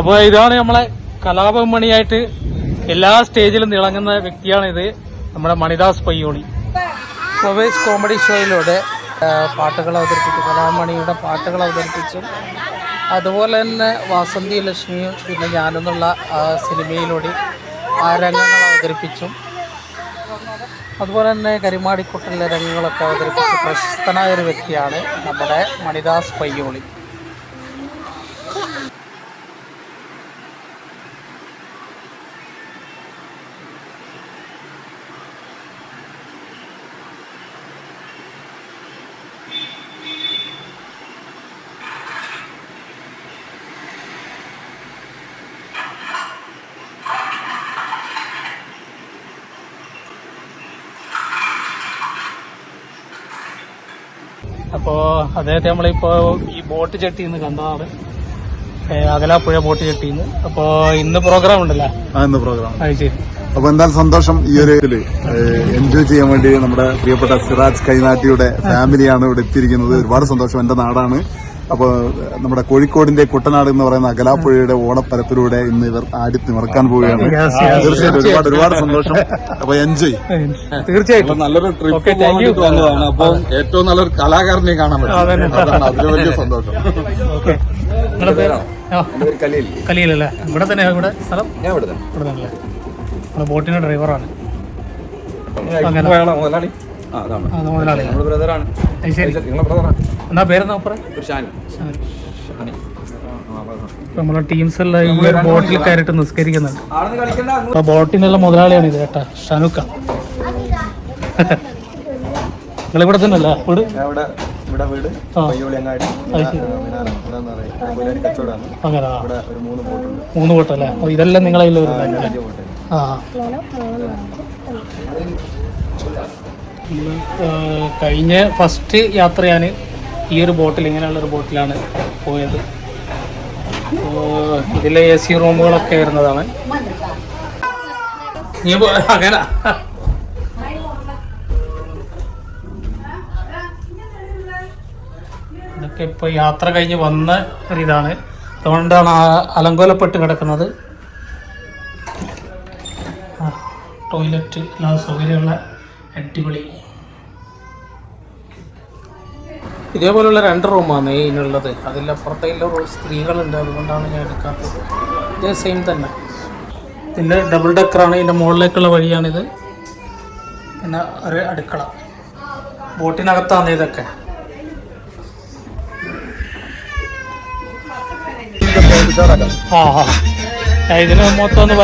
അപ്പോൾ ഇതാണ് നമ്മളെ കലാപമണിയായിട്ട് എല്ലാ സ്റ്റേജിലും തിളങ്ങുന്ന വ്യക്തിയാണിത് നമ്മുടെ മണിദാസ് പയ്യോളി. ഫ്ലവേഴ്സ് കോമഡി ഷോയിലൂടെ പാട്ടുകൾ അവതരിപ്പിച്ചു കലാമണിയുടെ പാട്ടുകൾ അവതരിപ്പിച്ചും അതുപോലെ തന്നെ വാസന്തി ലക്ഷ്മിയും പിന്നെ ഞാനെന്നുള്ള സിനിമയിലൂടെ ആ രംഗങ്ങൾ അവതരിപ്പിച്ചും അതുപോലെ തന്നെ കരിമാടിക്കുട്ടലിലെ രംഗങ്ങളൊക്കെ അവതരിപ്പിച്ച് പ്രശസ്തനായ ഒരു വ്യക്തിയാണ് നമ്മുടെ മണിദാസ് പയ്യോളി. അപ്പോൾ അദ്ദേഹത്തെ നമ്മളിപ്പോ ഈ ബോട്ട് ചെട്ടി നിന്ന് കണ്ടതാണ് അകലാപ്പുഴ ബോട്ട് ചെട്ടി നിന്ന് അപ്പോൾ ഇന്ന് പ്രോഗ്രാം ഉണ്ടല്ലേ? ഇന്ന് പ്രോഗ്രാം ശരി. അപ്പൊ എന്തായാലും സന്തോഷം ഈ ഒരു എൻജോയ് ചെയ്യാൻ വേണ്ടി നമ്മുടെ പ്രിയപ്പെട്ട സിറാജ് കൈനാട്ടിയുടെ ഫാമിലിയാണ് ഇവിടെ എത്തിയിരിക്കുന്നത്. ഒരുപാട് സന്തോഷം എന്റെ നാടാണ്. അപ്പൊ നമ്മുടെ കോഴിക്കോടിന്റെ കുട്ടനാട് എന്ന് പറയുന്ന അകലാപ്പുഴയുടെ ഓണപ്പരപ്പിലൂടെ ഇന്ന് ഇവർ ആടി നിറക്കാൻ പോവുകയാണ്. തീർച്ചയായിട്ടും ഒരുപാട് ഒരുപാട് സന്തോഷം. അപ്പൊ എൻജോയ്. തീർച്ചയായിട്ടും. നല്ലൊരു ട്രിപ്പ് തോന്നുന്നതാണ് പോകാൻ thank you. വേണ്ടിട്ട് വന്നതാണ് അപ്പൊ ഏറ്റവും നല്ലൊരു കലാകാരനെ കാണാൻ. പറ്റും. അതാണ് അതിൽ വലിയ സന്തോഷം. ഇവിടെ തന്നെ ഇവിടെ സ്ഥലം? ഞാൻ ഇവിടെ ഇവിടെ തന്നെ നമ്മുടെ ബോട്ടിന്റെ ഡ്രൈവറാണ് അങ്ങനെ. ബ്രദറാണ് ശരി. നിങ്ങളെ ബ്രദറാണ് എന്നാ പേരെന്നാ പറയാം ഷാനി. നമ്മളെ ടീംസ് എല്ലാം ഈ ഒരു ബോട്ടിൽ കയറിട്ട് നിസ്കരിക്കുന്നുണ്ട് ബോട്ടിനുള്ള മുതലാളിയാണ് ഇത് കേട്ടാ ഷനുക്ക. നിങ്ങൾ ഇവിടെ തന്നെ അല്ലേ? വീട്? ഇവിടെ വീട്. ആ. പയ്യോളി അങ്ങാടി. അത് ശരി. മിനാരം കച്ചവടമാണ്. അങ്ങനെ ആ. ഒരു മൂന്ന് ബോട്ടല്ലേ അപ്പൊ ഇതെല്ലാം നിങ്ങളെ ആ. കഴിഞ്ഞ ഫസ്റ്റ് യാത്ര ഞാൻ ഈ ഒരു ബോട്ടിൽ ഇങ്ങനെയുള്ള ഒരു ബോട്ടിലാണ് പോയത്. ഇതിലെ എ സി റൂമുകളൊക്കെ വരുന്നതാണ്. നീ അങ്ങനെ. ഇതൊക്കെ ഇപ്പൊ യാത്ര കഴിഞ്ഞ് വന്ന ഒരിതാണ് അതുകൊണ്ടാണ് അലങ്കോലപ്പെട്ട് കിടക്കുന്നത്. ടോയ്ലറ്റ് എല്ലാ സൗകര്യമുള്ള അടിപൊളി ഇതേപോലുള്ള രണ്ട് റൂമാണ് ഇതിനുള്ളത് അതിലപ്പുറത്തേലുള്ള റൂം സ്ത്രീകളുണ്ട്. അതുകൊണ്ടാണ് ഞാൻ എടുക്കാത്തത്. ഇതേ സെയിം തന്നെ. പിന്നെ ഡബിൾ ഡെക്കറാണ് ഇതിന്റെ മുകളിലേക്കുള്ള വഴിയാണിത്. പിന്നെ ഒരു അടുക്കള. ബോട്ടിനകത്താണ് ഇതൊക്കെ. ആ ഇതിന് മൊത്തം ഒന്ന്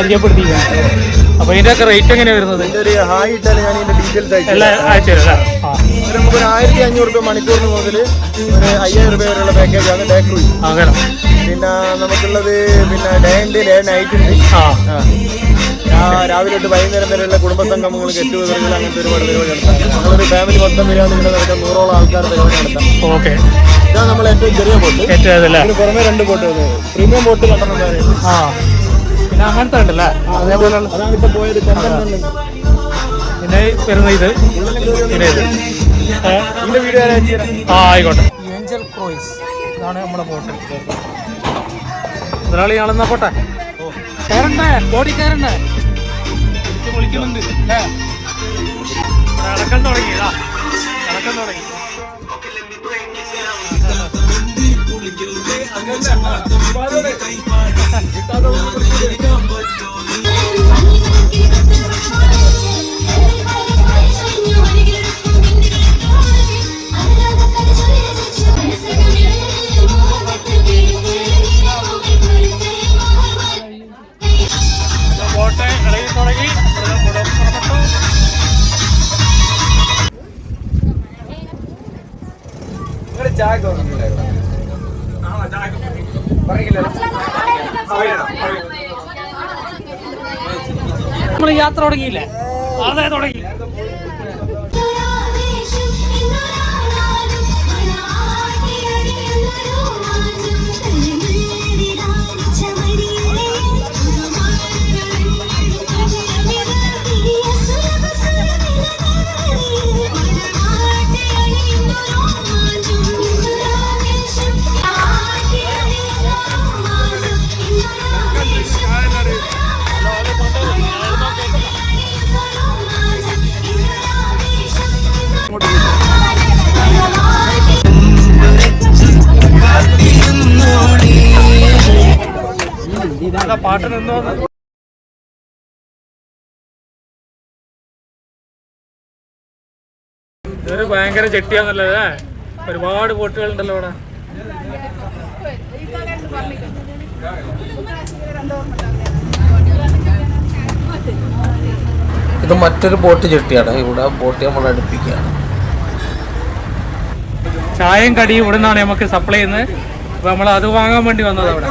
പരിചയപ്പെടുത്തിയില്ല ഇതിന്റെ ഒക്കെ റേറ്റ് എങ്ങനെയാ വരുന്നത്? ഒരു ഹായ് ഇട്ടാൽ ഞാൻ ഇതിന്റെ ഡീറ്റെയിൽസ് അയച്ചു എല്ലാ ആഴ്ച അല്ലേ? ആ. ഒരു നമുക്ക് ഒരു ആയിരത്തി അഞ്ഞൂറ് രൂപ മണിക്കൂറിന് മുതൽ ഒരു അയ്യായിരം രൂപ വരെയുള്ള പാക്കേജാണ് ഡേ ക്രൂസ് അങ്ങനെ. പിന്നെ നമുക്കുള്ളത് പിന്നെ ഡേ ഉണ്ട് ഡേ നൈറ്റ് ഉണ്ട്. ആ. ആ. രാ- രാവിലെ തൊട്ട് വൈകുന്നേരം വരെയുള്ള കുടുംബ സംഗമങ്ങൾ കെട്ടുപതികൾ അങ്ങനത്തെ ഒരുപാട് പരിപാടി നടത്താം. നമ്മളൊരു ഫാമിലി മൊത്തം വരികയാണെങ്കിൽ നടത്താം. നൂറോളം ആൾക്കാർ പരിപാടി നടത്താം. ഓക്കെ. ഇതാണ് നമ്മൾ ഏറ്റവും ചെറിയ ബോട്ട്. ഏറ്റവും ഇതിന് പുറമെ രണ്ട് ബോട്ട് പ്രീമിയം ബോട്ട് കണ്ടെന്ന് പറയുന്നത്. ആ. പിന്നെ അങ്ങനത്തെ ഉണ്ടല്ലേ അതേപോലെയുള്ള പിന്നെ വരുന്ന ഇത്. പിന്നെ ഇത്? ഇതിന്റെ വീഡിയോ ആ ആയിക്കോട്ടെ. ഏഞ്ചൽ ക്രോയിസ് ഇതാണ് നമ്മുടെ ബോട്ട് മുതലാളി ആളെന്നാ പോട്ടെ? കയറണ്ടേ ബോഡി കയറണ്ടേ വിളിക്കുന്നുണ്ട്. അടക്കം തുടങ്ങിയതാ അടക്കം തുടങ്ങി. ഇതാ ഇളക്കം യാത്ര തുടങ്ങിയില്ലേ? അതെ തുടങ്ങി. അതാ പാട്ട് നിന്നോ ഇതൊരു ഭയങ്കര ചെട്ടിയാന്നല്ലേ? ഒരുപാട് ബോട്ടുകളുണ്ടല്ലോ ഇവിടെ ഇത് മറ്റൊരു ബോട്ട് ചെട്ടിയാണ്. ഇവിടെ ബോട്ട് നമ്മൾ അടുപ്പിക്കുകയാണ്. ചായയും കടിയും ഇവിടെ നിന്നാണ് നമുക്ക് സപ്ലൈ ചെയ്യുന്നത്. അപ്പൊ നമ്മൾ അത് വാങ്ങാൻ വേണ്ടി വന്നത് അവിടെ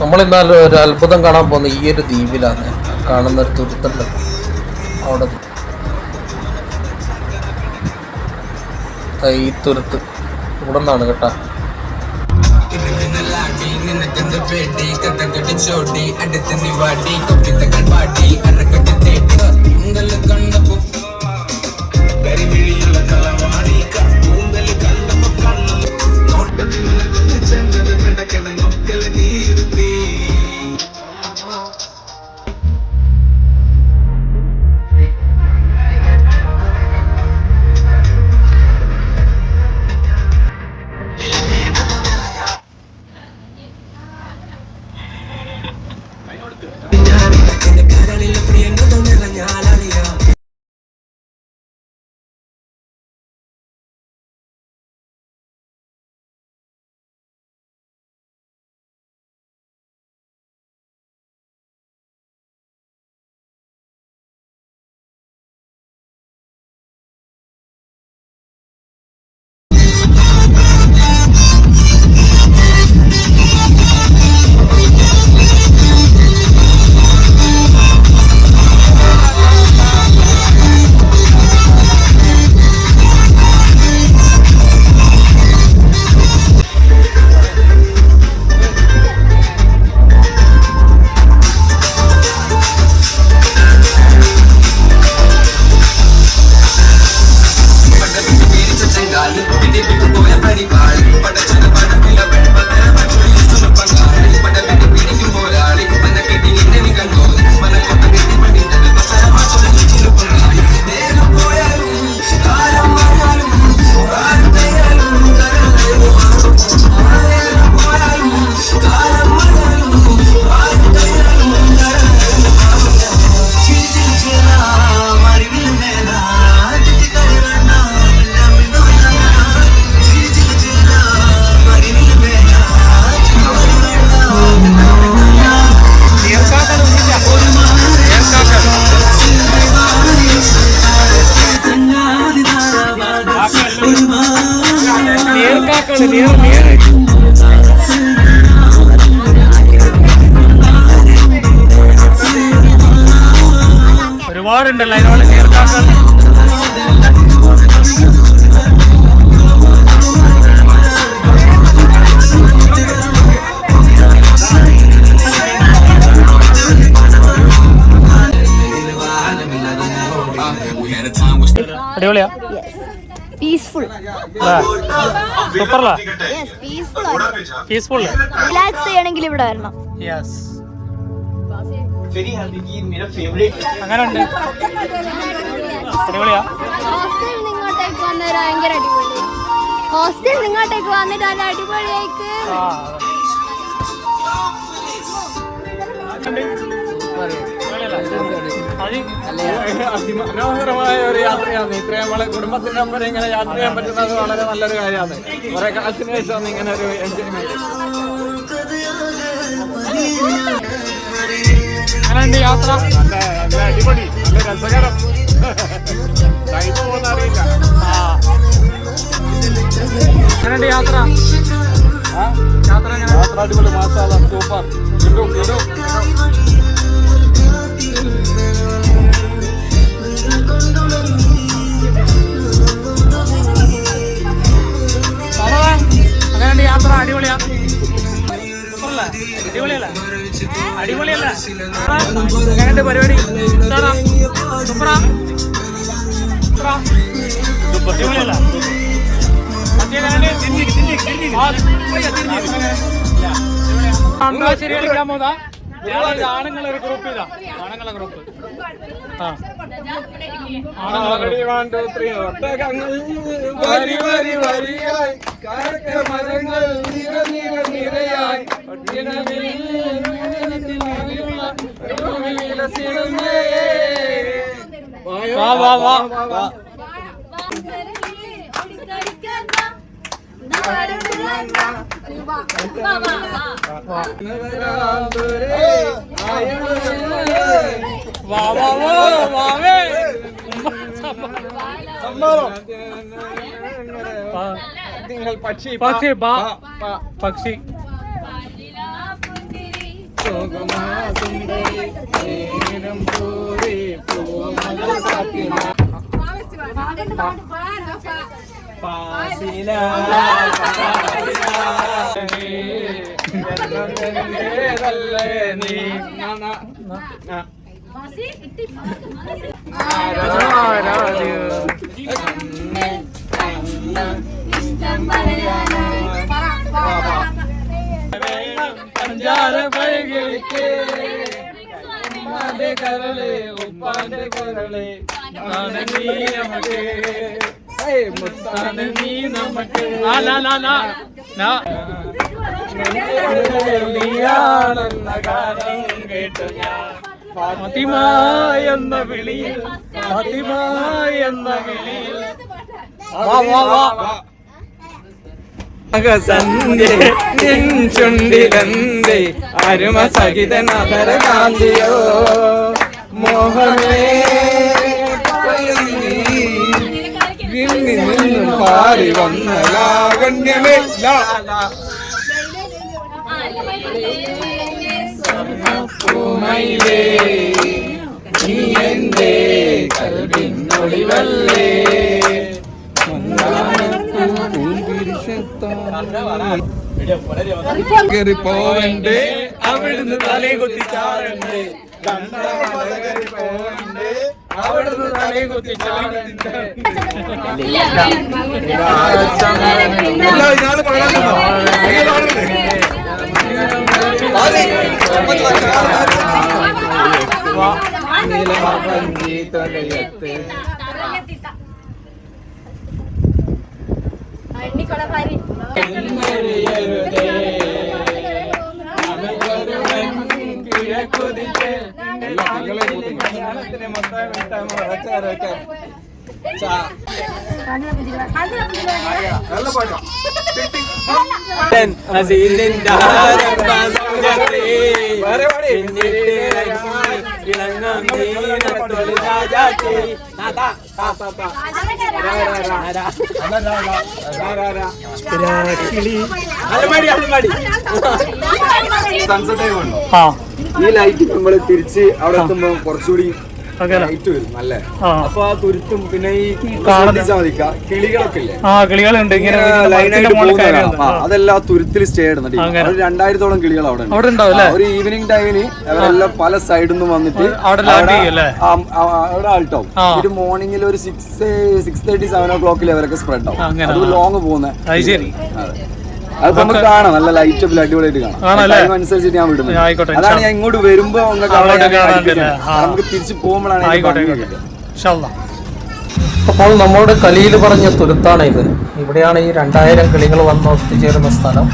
നമ്മളിന്നാൽ ഒരു അത്ഭുതം കാണാൻ പോകുന്ന ഈ ഒരു ദ്വീപിലാണ്. കാണുന്ന ഒരു തുരുത്തുണ്ട്. അവിടെ ഈ തുരുത്ത്. ഇവിടെ നിന്നാണ് കേട്ടാ. எனக்கு இந்த பேட்டி கட்ட கட்டி சோட்டி அடுத்து நீ வாட்டி கொப்பித்தகள் பாட்டி அறக்கட்டு தேட்டி உங்களுக்கு கண்ண கரிவிழியில் கலவ. എന്റെ കരളിൽ പ്രിയങ്കത നിറഞ്ഞാലറിയാം അടിപൊളിയാ? പീസ്ഫുൾ റിലാക്സ് ചെയ്യണമെങ്കിൽ ഇവിടെ വരണം. യെസ് അങ്ങനെ ഉണ്ട് അടിപൊളിയാ ഭയങ്കര അടിപൊളി. ഹോസ്റ്റലിൽ ഇങ്ങോട്ടേക്ക് വന്നിട്ട് ആ അതിമനോഹരമായ ഒരു യാത്രയാണ്. ഇത്രയും നമ്മളെ കുടുംബത്തിന്റെ ഒപ്പം ഇങ്ങനെ യാത്ര ചെയ്യാൻ പറ്റുന്നത് വളരെ നല്ലൊരു കാര്യമാണ്. കുറെ കാലത്തിന് ശേഷം ഇങ്ങനെ ഒരു എൻജോയ്മെന്റ് അങ്ങനെയുണ്ട് യാത്ര. നല്ല അടിപൊളി. നല്ല രസകരം. ടൈം പോകുന്ന അറിയില്ല. ആ. അങ്ങനെയുണ്ട് യാത്ര. യാത്ര യാത്ര അടിപൊളി. മാസാല സൂപ്പർ. കിട്ടും കിട്ടു എങ്ങനെയുണ്ട് യാത്ര അടിപൊളിയാ. അടിപൊളിയല്ല. അടിപൊളിയല്ല. എങ്ങനെയുണ്ട് പരിപാടി? അടിപൊളിയല്ല. ശരി കളിക്കാൻ പോതാ ആണുങ്ങളെ ഒരു ഗ്രൂപ്പ് ചെയ്താ ആണുങ്ങളെ ഗ്രൂപ്പ് ആ. ആണുങ്ങളെ വരി വരി വരിയായി കാരക്ക മരങ്ങൾ നിര നിര നിരയായി വാ വാ വാ വാ വാ വാ വാവേ വാ. നിങ്ങൾ പക്ഷി പക്ഷി ബാ പക്ഷി പഞ്ചാര പൈകിളിക്ക് ഉമ്മാന്റെ കരൾ ഉപ്പാന്റെ കരൾ മുത്താണ് നീ നമുക്ക് നീയാണെന്ന എന്ന വിളിയിൽ ഫാത്തിമ എന്ന വിളിയിൽ ചുണ്ടിലെന്തേ അരുമ സഹിത നഗര കാന്തിയോ മോഹമേ പാടി വന്ന ലാവണ്യമേ. ലാ. പൂമയിലേ പോവണ്ടേ? അവിടുന്ന് തലേ കുത്തിച്ചാടണ്ടേ കണ്ടറി പോവണ്ടേ? അവിടുന്ന് തലേ കുത്തിച്ചാടണ്ടേ ഇയാൾ പാടാനുണ്ടോ? കിഴക്കുതിച്ച് ഇളങ്ങും രാജാത്തി താ സൺസെറ്റ് ടൈം ഉണ്ടോ ആ. ഈ ലൈറ്റ് നമ്മൾ തിരിച്ച് അവിടെ എത്തുമ്പോ കുറച്ചുകൂടി ലൈറ്റ് വരും നല്ല. അപ്പൊ ആ തുരുത്തും പിന്നെ ഈ ശ്രദ്ധിച്ചാ മതി കിളികളൊക്കെ ഇല്ലേ? കിളികളുണ്ട്. ഇങ്ങനെ ലൈനായിട്ട് അതെല്ലാം ആ തുരുത്തിൽ സ്റ്റേ ഇടുന്നുണ്ട്. ഒരു രണ്ടായിരത്തോളം കിളികൾ അവിടെ ഉണ്ട്. ഒരു ഈവനിങ് ടൈമിന് അവരെല്ലാം പല സൈഡിൽ നിന്ന് വന്നിട്ട് അവിടെ ആൾട്ടാവും. ഒരു മോർണിംഗിൽ ഒരു സിക്സ് സിക്സ് തേർട്ടി സെവൻ ഓ ക്ലോക്കിൽ അവരൊക്കെ സ്പ്രെഡ് ആവും. അത്. ലോങ് പോകുന്ന. അത് നമുക്ക് കാണാം. നല്ല ലൈറ്റ് അപ്പിൽ അടിപൊളിയായിട്ട് കാണാം. ടൈം അനുസരിച്ചിട്ട് ഞാൻ വിടുന്നത്. ആയിക്കോട്ടെ, അതാണ് ഞാൻ ഇങ്ങോട്ട് വരുമ്പോ. നമുക്ക് തിരിച്ചു പോകുമ്പോഴാണ്. അപ്പോൾ നമ്മളുടെ കലിയിൽ പറഞ്ഞ തുരുത്താണ് ഇത്. ഇവിടെയാണ് ഈ രണ്ടായിരം കിളികൾ വന്ന് ഒത്തുചേരുന്ന സ്ഥലം.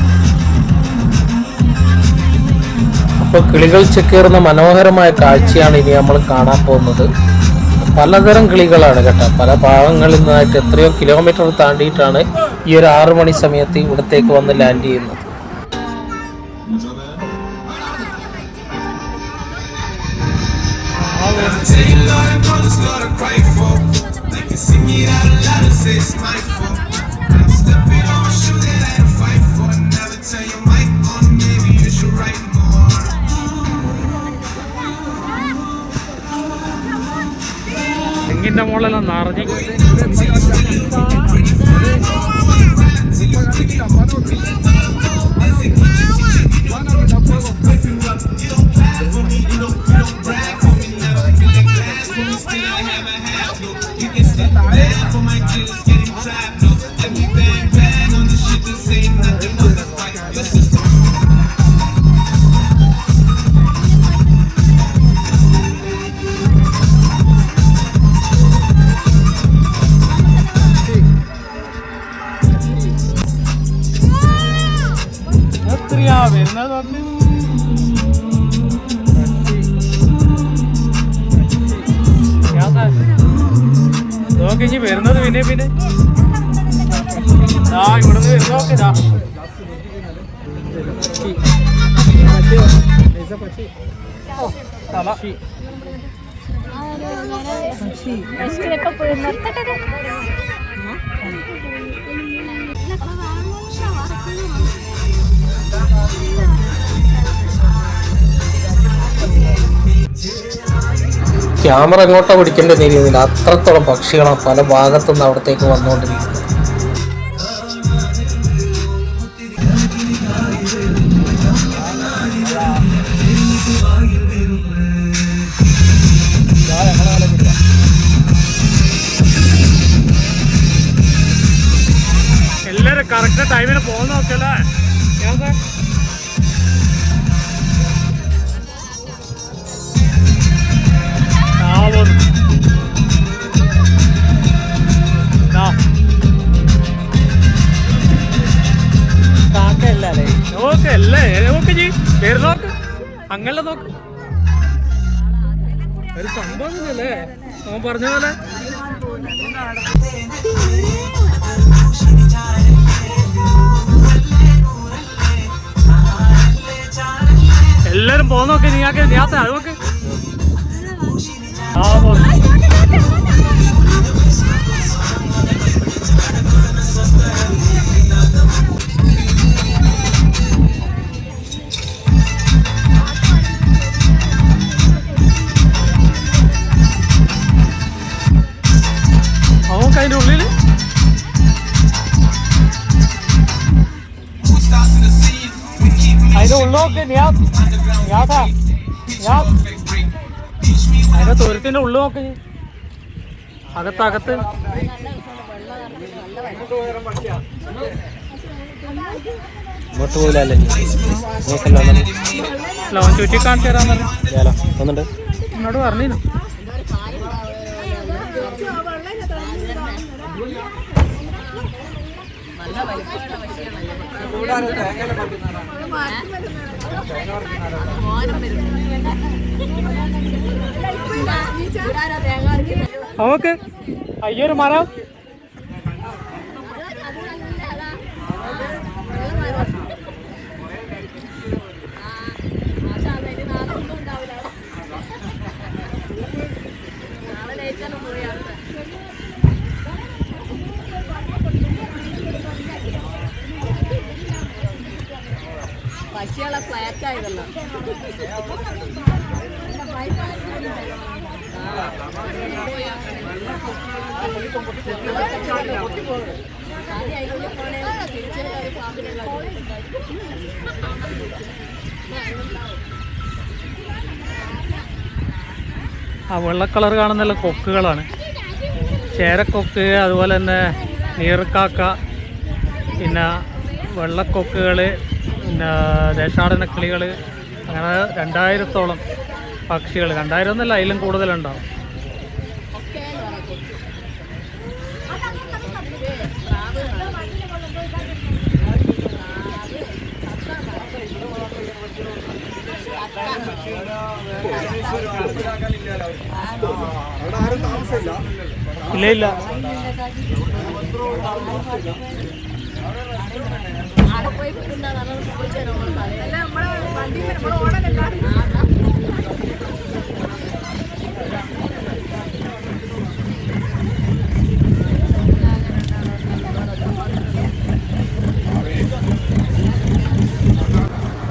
അപ്പോൾ കിളികൾ ചെക്കേറുന്ന മനോഹരമായ കാഴ്ചയാണ് ഇനി നമ്മൾ കാണാൻ പോകുന്നത്. പലതരം കിളികളാണ് കേട്ടോ. പല ഭാഗങ്ങളിൽ നിന്നായിട്ട് എത്രയോ കിലോമീറ്റർ താണ്ടിയിട്ടാണ് ഈ ഒരു ആറു മണി സമയത്ത് ഇവിടത്തേക്ക് വന്ന് ലാൻഡ് ചെയ്യുന്നത് തെങ്ങിന്റെ മുകളിലെല്ലാം നിറഞ്ഞ് എന്നാ പറഞ്ഞു നോക്കി ഇനി വരുന്നത് പിന്നെ പിന്നെ ആ ഇവിടുന്ന് വരുന്ന നോക്കി തല ക്യാമറ എങ്ങോട്ടാ പിടിക്കേണ്ടി രീതിയിൽ അത്രത്തോളം പക്ഷികളാണ് പല ഭാഗത്തുനിന്ന് അവിടത്തേക്ക് വന്നുകൊണ്ടിരിക്കുന്നത് എല്ലാരും കറക്റ്റ് ടൈമിന് പോകുന്ന നോക്കല്ലേ പേര് നോക്ക്. അങ്ങനെ നോക്ക്. ഒരു സംഭവം അവൻ പറഞ്ഞ പോലെ. എല്ലാരും പോന്നോക്കെ നീ നീയാക്ക് നീ അത് നോക്ക്. ആ പോന്നു ഞാൻ അതിന്റെ തുരത്തിന്റെ ഉള്ളു നോക്ക്. അകത്ത് അകത്ത് ഇങ്ങോട്ട് പോയില്ലല്ലേ ലോൺ ചുറ്റി കാണിച്ചു തരാൻ പറഞ്ഞു എന്നോട് പറഞ്ഞു അവക്ക് അയ്യൊരു മരം. പക്ഷികളെ ഫ്ലാറ്റ് ആ വെള്ള കളർ കാണുന്ന കൊക്കുകളാണ്. ചേരക്കൊക്ക് അതുപോലെ തന്നെ നീർക്കാക്ക പിന്നെ വെള്ളക്കൊക്കുകൾ പിന്നെ ദേശാടന കിളികൾ അങ്ങനെ രണ്ടായിരത്തോളം പക്ഷികൾ രണ്ടായിരം ഒന്നല്ല അതിലും കൂടുതലുണ്ടാവും. ഇല്ല ഇല്ല.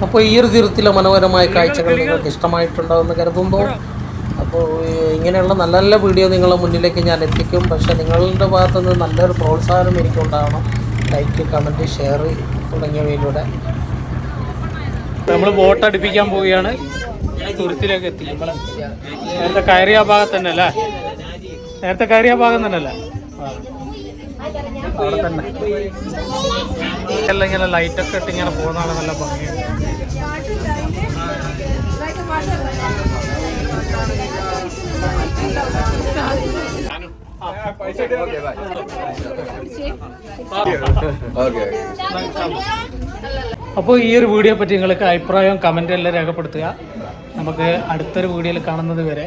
അപ്പോൾ ഈ ഒരു തീരത്തിലെ മനോഹരമായ കാഴ്ചകൾ നിങ്ങൾക്ക് ഇഷ്ടമായിട്ടുണ്ടാവുമെന്ന് കരുതുന്നു. അപ്പോൾ ഇങ്ങനെയുള്ള നല്ല നല്ല വീഡിയോ നിങ്ങളുടെ മുന്നിലേക്ക് ഞാൻ എത്തിക്കും. പക്ഷേ നിങ്ങളുടെ ഭാഗത്തു നിന്ന് നല്ലൊരു പ്രോത്സാഹനം എനിക്കുണ്ടാവണം. ലൈക്ക് കമന്റ് ഷെയർ തുടങ്ങിയവയിലൂടെ. നമ്മൾ ബോട്ട് അടുപ്പിക്കാൻ പോവുകയാണ്. തുരുത്തിലേക്ക് എത്തി. നമ്മൾ നേരത്തെ കയറിയ ഭാഗത്ത് തന്നെ അല്ലേ? നേരത്തെ കയറിയ ഭാഗം തന്നെ അല്ലേ. അവിടെ തന്നെ. ഇങ്ങനെ ലൈറ്റൊക്കെ ഇട്ട് ഇങ്ങനെ പോകുന്നതാണ് നല്ല ഭംഗിയാണ് അപ്പോൾ ഈ ഒരു വീഡിയോ പറ്റി നിങ്ങൾക്ക് അഭിപ്രായം കമന്റ് എല്ലാം രേഖപ്പെടുത്തുക. നമുക്ക് അടുത്തൊരു വീഡിയോയിൽ കാണുന്നത് വരെ.